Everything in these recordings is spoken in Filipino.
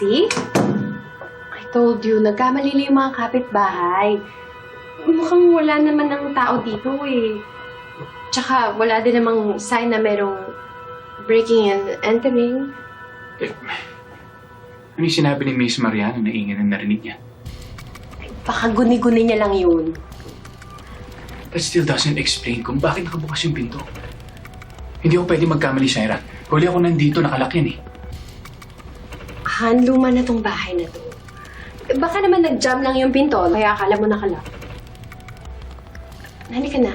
See? I told you, nagkamalili yung mga kapitbahay. Mukhang wala naman ng tao dito eh. Tsaka wala din namang sign na merong breaking and entering. Eh, ano yung sinabi ni Miss Mariana na ingin ang narinig niya? Baka guni-guni niya lang yun. That still doesn't explain kung bakit nakabukas yung pinto. Hindi ako pwede magkamali, Shaira. Huli ako nandito, nakalak yan eh. Han, luma na tong bahay na to. Eh, Baka naman nag-jam lang yung pinto, kaya akala mo nakalak. Halika na.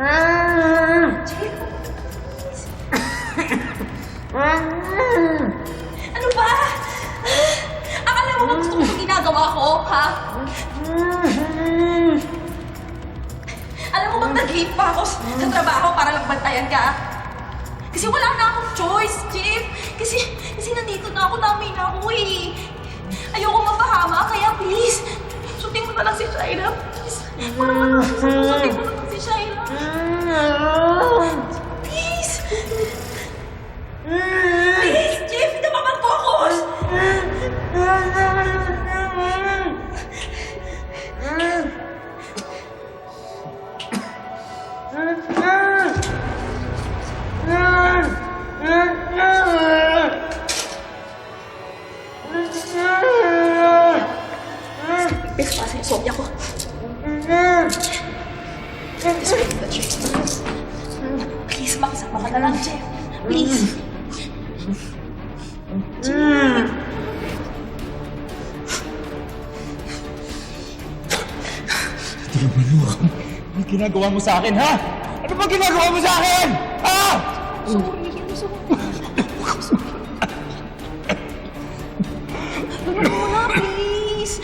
Ano ba? Akala mo ba gusto ko ginagawa ko, ha? Alam mo bang nag-leave pa ako sa trabaho para lang bantayan ka? Kasi wala na akong choice, Chief. Kasi, kasi nandito na ako, dami na ako eh. Ayoko mapahama, kaya please, sundin mo na lang si Shaira. Please, wala mo Pasa yung sobya ko. Please, wait the Chief. Please, makasama ka. Please. Anong ginagawa mo sa akin, ha? Ano ba ginagawa mo sa akin? Ha? Sorry, Tulungan mo na, please.